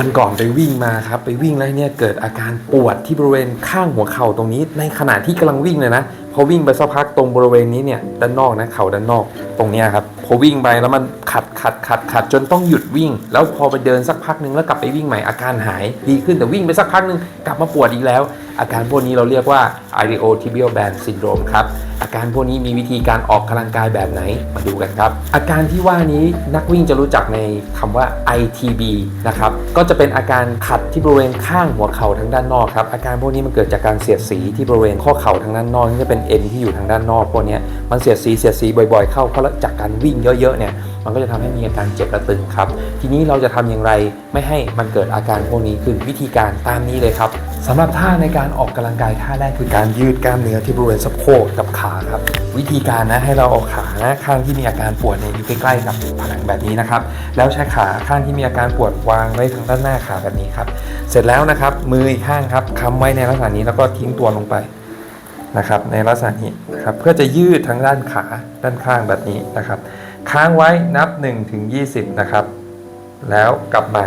วันก่อนไปวิ่งมาครับ ไปวิ่งแล้วเนี่ยเกิดอาการปวดที่บริเวณข้างหัวเข่าตรงนี้ ในขณะที่กำลังวิ่งเลยนะพอวิ่งไปสักพักตรงบริเวณนี้เนี่ยด้านนอกนะเข่าด้านนอกตรงนี้ครับพอวิ่งไปแล้วมันขัดขัดขัดขัดจนต้องหยุดวิ่ง แล้วพอไปเดินสักพักหนึ่งแล้วกลับไปวิ่งใหม่อาการหายดีขึ้นแต่วิ่งไปสักพักหนึ่งกลับมาปวดอีกแล้ว อาการพวกนี้เราเรียกว่า iliotibial band syndrome ครับ อาการพวกนี้มีวิธีการออกกำลังกายแบบไหนมาดูกันครับ อาการที่ว่านี้นักวิ่งจะรู้จักในคำว่า ITB นะครับก็จะเป็นอาการขัดที่บริเวณข้างหัวเข่าทางด้านนอกครับอาการพวกนี้มันเกิดจากการเสียดสีที่บริเวณข้อเข่าทางด้านนอกนี่จะเป็นเอ็นที่อยู่ทางด้านนอกพวกนี้มันเสียดสีเสียดสีบ่อย ๆ เข้าเพราะจากการวิ่งเยอะๆเนี่ย มันก็จะทำให้มีอาการเจ็บและตึงครับ ทีนี้เราจะทำอย่างไรไม่ให้มันเกิดอาการพวกนี้ขึ้นวิธีการตามนี้เลยครับสำหรับท่าในการออกกำลังกายท่าแรกคือการยืดกล้ามเนื้อที่บริเวณสะโพกกับขาครับ วิธีการนะให้เราเอาขานะข้างที่มีอาการปวดเนี่ยอยู่ใกล้ๆกับผนังแบบนี้นะครับ แล้วใช้ขาข้างที่มีอาการปวดวางไว้ทางด้านหน้าขาแบบนี้ครับ เสร็จแล้วนะครับมืออีกข้างครับค้ำไว้ในลักษณะนี้แล้วก็ทิ้งตัวลงไปนะครับในลักษณะนี้นะครับเพื่อจะยืดทั้งด้านขาด้านข้างแบบนี้นะครับ ค้างไว้นับ1ถึง20 นะครับ แล้วกลับมา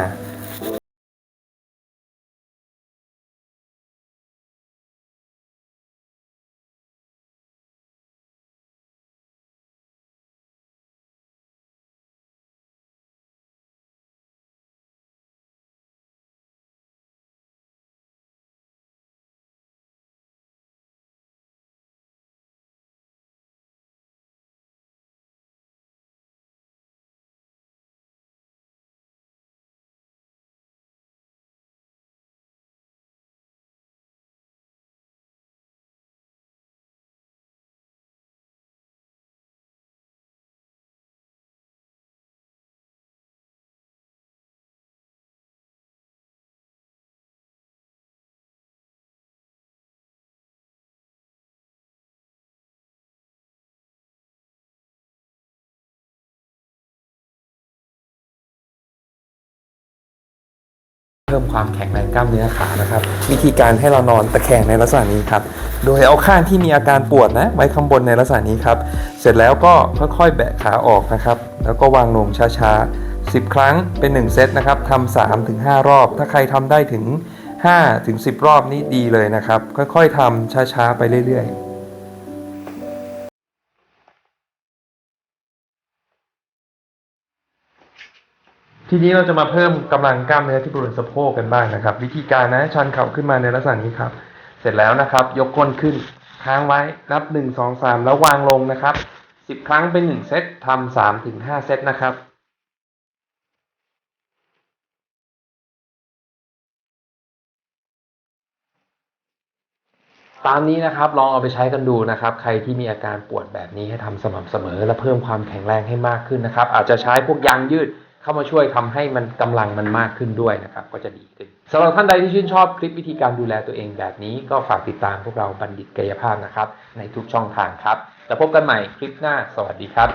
เพิ่มความแข็งแรงกล้ามเนื้อขานะครับ วิธีการให้เรานอนตะแคงในลักษณะนี้ครับ โดยเอาข้างที่มีอาการปวดนะไว้ข้างบนในลักษณะนี้ครับ เสร็จแล้วก็ค่อยๆแบะขาออกนะครับ แล้วก็วางลงช้าๆ 10 ครั้งเป็น 1 เซตนะครับทำ3ถึง5รอบ ถ้าใครทำได้ถึง5ถึง10 รอบนี่ดีเลยนะครับ ค่อยๆทำช้าๆ ไปเรื่อยๆ ทีนี้เราจะมาเพิ่มกำลังกล้ามเนื้อที่บริเวณสะโพกกันบ้างนะครับ วิธีการนะชันเข่าขึ้นมาในลักษณะนี้ครับ เสร็จแล้วนะครับ ยกก้นขึ้นค้างไว้นับหนึ่งสองสามแล้ววางลงนะครับสิบครั้งเป็นหนึ่งเซตทำสามถึงห้าเซตนะครับตามนี้นะครับลองเอาไปใช้กันดูนะครับ ใครที่มีอาการปวดแบบนี้ให้ทำสม่ำเสมอ และเพิ่มความแข็งแรงให้มากขึ้นนะครับ อาจจะใช้พวกยางยืด เข้ามาช่วยทำให้มันกำลังมันมากขึ้นด้วยนะครับ ก็จะดีขึ้นสำหรับท่านใดที่ชื่นชอบคลิปวิธีการดูแลตัวเองแบบนี้ ก็ฝากติดตามพวกเราบัณฑิตกายภาพนะครับ ในทุกช่องทางครับ แล้วพบกันใหม่คลิปหน้า สวัสดีครับ